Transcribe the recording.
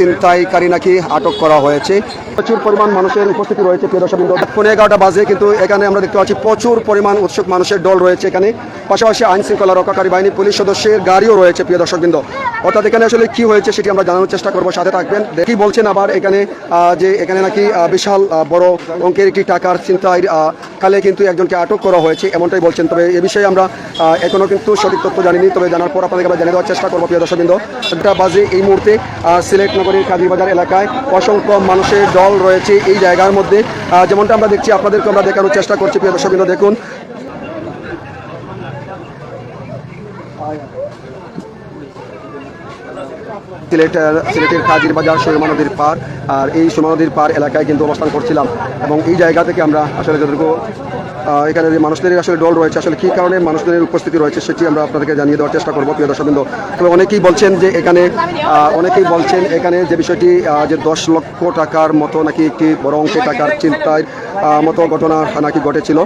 ছিনতাইকারী নাকি আটক করা হয়েছে। প্রচুর পরিমাণ মানুষের উপস্থিতি রয়েছে পনেরো এগারোটা বাজে, কিন্তু এখানে আমরা দেখতে পাচ্ছি প্রচুর পরিমাণ উৎসুক মানুষের দল রয়েছে এখানে। পাশাপাশি আইন শৃঙ্খলা রক্ষাকারী বাহিনী পুলিশ সদস্যের গাড়িও রয়েছে প্রিয় দর্শক বিন্দু অর্থাৎ এখানে আসলে কি হয়েছে সেটি আমরা জানানোর চেষ্টা করব। সাথে থাকবেন। দেখি বলছেন আবার এখানে যে এখানে নাকি বিশাল বড় অঙ্কের একটি টাকার চিন্তায় কালে কিন্তু একজনকে আটক করা হয়েছে এমনটাই বলছেন। তবে এ বিষয়ে আমরা আহ, এখনও কিন্তু সঠিক তথ্য জানিনি। তবে জানার পর আপনাদেরকে আমরা জানিয়ে দেওয়ার চেষ্টা করব প্রিয় দর্শকবৃন্দ। একটা বাজে এই মুহূর্তে সিলেট নগরীর কাজীবাজার এলাকায় অসংখ্য মানুষের দল রয়েছে এই জায়গার মধ্যে। যেমনটা আমরা দেখছি আপনাদেরকে আমরা দেখানোর চেষ্টা করছি প্রিয় দর্শকবৃন্দ দেখুন। সিলেটের সিলেটের কাজির বাজার সুরমা নদীর পার। আর এই সুরমা নদীর পার এলাকায় কিন্তু অবস্থান করছিলাম। এবং এই জায়গা থেকে আমরা আসলে যতটুকু এখানে যে মানুষদের আসলে দল রয়েছে, আসলে কী কারণে মানুষদের উপস্থিতি রয়েছে সেটি আমরা আপনাদেরকে জানিয়ে দেওয়ার চেষ্টা করব, প্রিয় দর্শকবৃন্দ। তবে অনেকেই বলছেন যে এখানে অনেকেই বলছেন এখানে যে বিষয়টি যে দশ লক্ষ টাকার মতো নাকি একটি বড় অঙ্কের টাকার চিন্তায় মতো ঘটনা নাকি ঘটেছিল।